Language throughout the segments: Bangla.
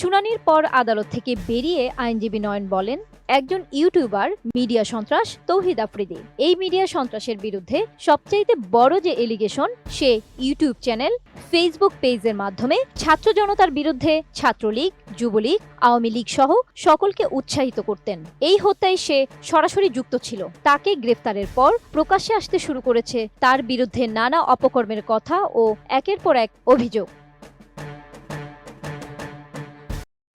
শুনানির পর আদালত থেকে বেরিয়ে আইনজীবী নয়ন বলেন, একজন ইউটিউবার, মিডিয়া সন্ত্রাস, তৌহিদ আফ্রিদি। এই মিডিয়া সন্ত্রাসের বিরুদ্ধে সবচাইতে বড় যে এলিগেশন, সে ইউটিউব চ্যানেল, ফেসবুক পেজের মাধ্যমে ছাত্র জনতার বিরুদ্ধে ছাত্রলীগ, যুবলীগ, আওয়ামী লীগ সহ সকলকে উৎসাহিত করতেন। এই হত্যায় সে সরাসরি যুক্ত ছিল। তাকে গ্রেফতারের পর প্রকাশ্যে আসতে শুরু করেছে তার বিরুদ্ধে নানা অপকর্মের কথা ও একের পর এক অভিযোগ।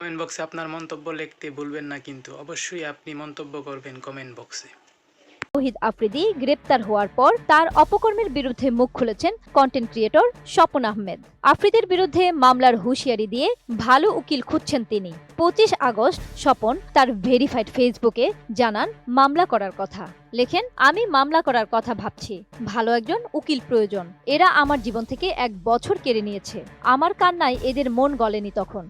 কমেন্ট বক্সে আপনার মন্তব্য লিখতে ভুলবেন না কিন্তু অবশ্যই আপনি মন্তব্য করবেন কমেন্ট বক্সে। তৌহিদ আফ্রিদি গ্রেপ্তার হওয়ার পর তার অপকর্মের বিরুদ্ধে মুখ খুলেছেন কন্টেন্ট ক্রিয়েটর স্বপন আহমেদ। আফ্রিদির বিরুদ্ধে মামলার হুঁশিয়ারি দিয়ে ভালো উকিল খুঁজছেন তিনি। পঁচিশ আগস্ট, স্বপন তার ভেরিফাইড ফেসবুকে জানান, মামলা করার কথা। লেখেন, আমি মামলা করার কথা ভাবছি। ভালো একজন উকিল প্রয়োজন। এরা আমার জীবন থেকে এক বছর কেড়ে নিয়েছে। আমার কান্নায় এদের মন গলেনি তখন।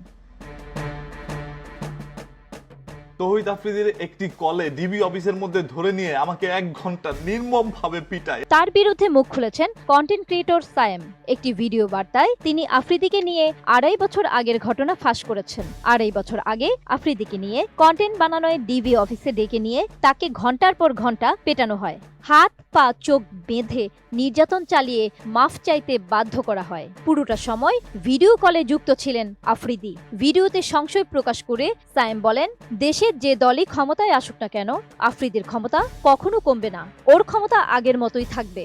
তহিদ আফ্রিদির একটি কলে ডিবি অফিসের মধ্যে ধরে নিয়ে আমাকে এক ঘণ্টা নির্মম ভাবে পিটায়। তার বিরুদ্ধে মুখ খুলেছেন কন্টেন্ট ক্রিয়েটর সায়েম। একটি ভিডিও বার্তায় তিনি আফ্রিদিকে নিয়ে আড়াই বছর আগের ঘটনা ফাঁস করেছেন। আড়াই বছর আগে আফ্রিদিকে নিয়ে কন্টেন্ট বানানোয় ডিবি অফিসে ডেকে নিয়ে তাকে ঘণ্টার পর ঘণ্টা পেটানো হয়। হাত, পা, চোখ বেঁধে নির্যাতন চালিয়ে মাফ চাইতে বাধ্য করা হয়। পুরোটা সময় ভিডিও কলে যুক্ত ছিলেন আফ্রিদি। ভিডিওতে সংশয় প্রকাশ করে সায়েম বলেন, দেশের যে দলই ক্ষমতায় আসুক না কেন, আফ্রিদির ক্ষমতা কখনো কমবে না। ওর ক্ষমতা আগের মতোই থাকবে।